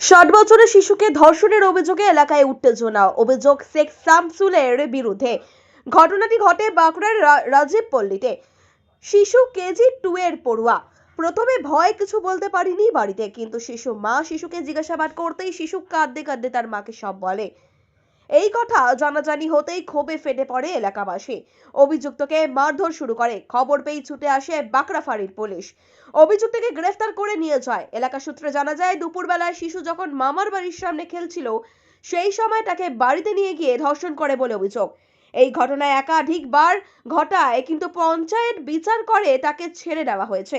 ষাট বছরের শিশুকে ধর্ষণের অভিযোগে এলাকায় উত্তেজনা। অভিযোগ শেখ শামসুলের বিরুদ্ধে। ঘটনাটি ঘটে বাঁকুড়ার রাজীব পল্লীতে। শিশু কেজি টু এর পড়ুয়া। প্রথমে ভয় কিছু বলতে পারিনি বাড়িতে, কিন্তু শিশু মা শিশুকে জিজ্ঞাসাবাদ করতেই শিশু কাঁদতে কাঁদতে তার মাকে সব বলে। এই কথা জানাজানি হতেই ক্ষোভে ফেটে পড়ে এলাকাবাসী। অভিযুক্তকে মারধর শুরু করে। খবর পেয়ে ছুটে আসে বাঁকড়া ফাঁড়ির পুলিশ। অভিযুক্তকে গ্রেফতার করে নিয়ে যায়। এলাকা সূত্রে জানা যায়, দুপুরবেলায় শিশু যখন মামার বাড়ির সামনে খেলছিল, সেই সময় তাকে বাড়িতে নিয়ে গিয়ে ধর্ষণ করে বলে অভিযোগ। এই ঘটনায় একাধিকবার ঘটায়, কিন্তু পঞ্চায়েত বিচার করে তাকে ছেড়ে দেওয়া হয়েছে।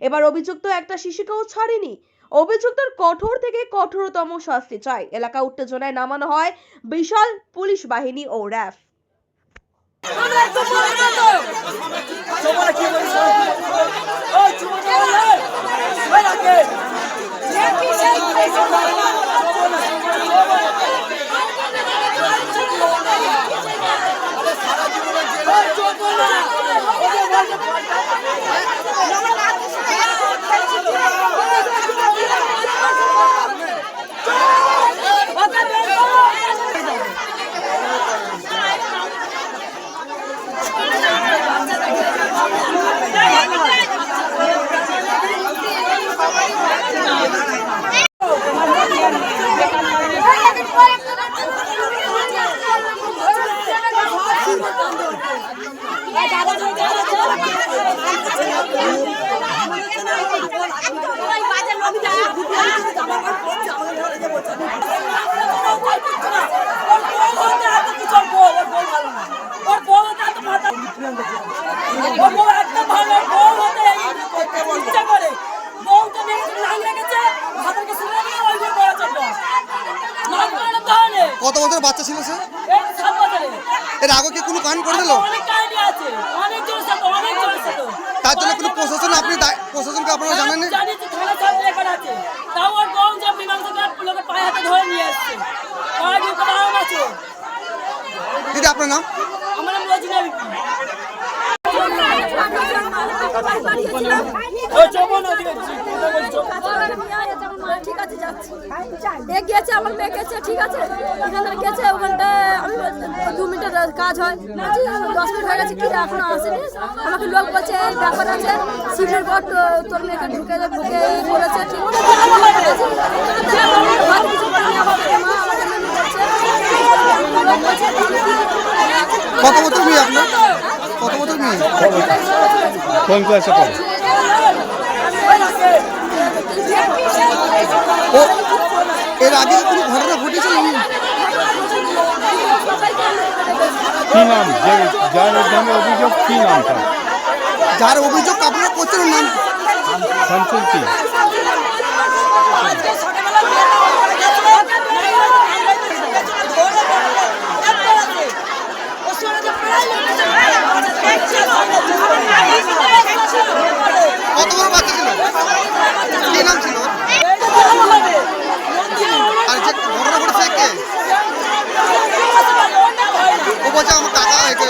এবার অভিযুক্ত একটা শিশুকেও ছাড়েনি। অভিযুক্তর কঠোর থেকে কঠোরতম শাস্তি চাই। এলাকা উত্তেজনায় নামানো হয় বিশাল পুলিশ বাহিনী ও র্যাফ। কত বছর বাচ্চা ছিল সে? এর আগে কি কোনো কান করে দিল? অনেক কাহিনী আছে। অনেক জোর সাথে তার জন্য কোনো প্রশাসন আপনি প্রশাসনকে আপনারা জানেন না? জানি থানা রেকর্ড আছে তাও ওর বউ যে লোকের পায়ে হাতে ধরে নিয়ে আসছে আছে দিদি আপনার নাম আমার নাম রোজিনা বিপি ঠিক আছে যাচ্ছি এ গেছে আমার মেয়ে গেছে ঠিক আছে? এখানে গেছে ওখানটা আমি দু মিনিটের কাজ হয়। দশ মিনিট হয়ে গেছে কি এখনও আসেনি। আমাকে লোক বলছে এই ব্যাপার আছে সিটের পর তোর মেয়েকে ঢুকে ঢুকে এই বলেছে ঠিক কত বছর মেয়ে আপনার? কত বছর মেয়ে? কোন ক্লাসে পড়ে? এর আগে কোনো ঘটনা ঘটেছিল কি নাম? যার নামে অভিযোগ কি নাম যার অভিযোগ আপনারা করছেন নাম শামসুল কি কত বড় বাচ্চা ছিল কি নাম ছিল ওর? আর যে ঘটনা ঘটেছে কে ও বলছে আমার টাকা হয়েছে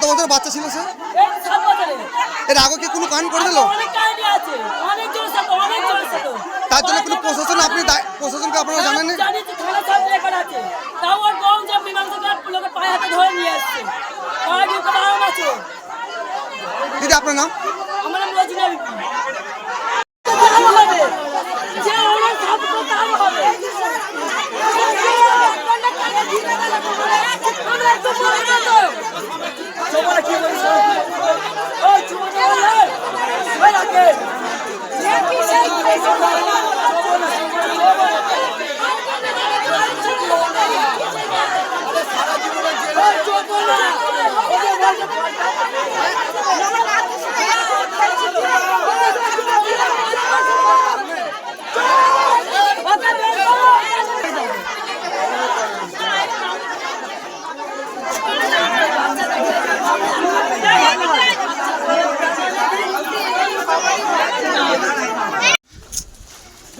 কত বছর বাচ্চা ছিল সে? এর আগে কি কোনো কান করে দিল? তার জন্য কোনো প্রশাসন আপনি প্রশাসনকে আপনারা জানেন দিদি আপনার যে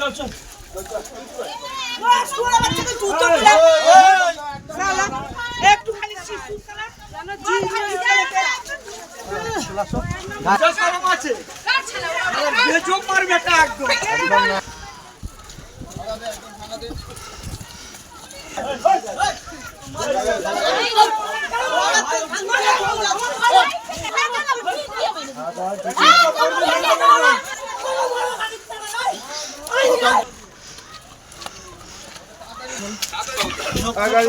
চল চল চল চল আগাড়ি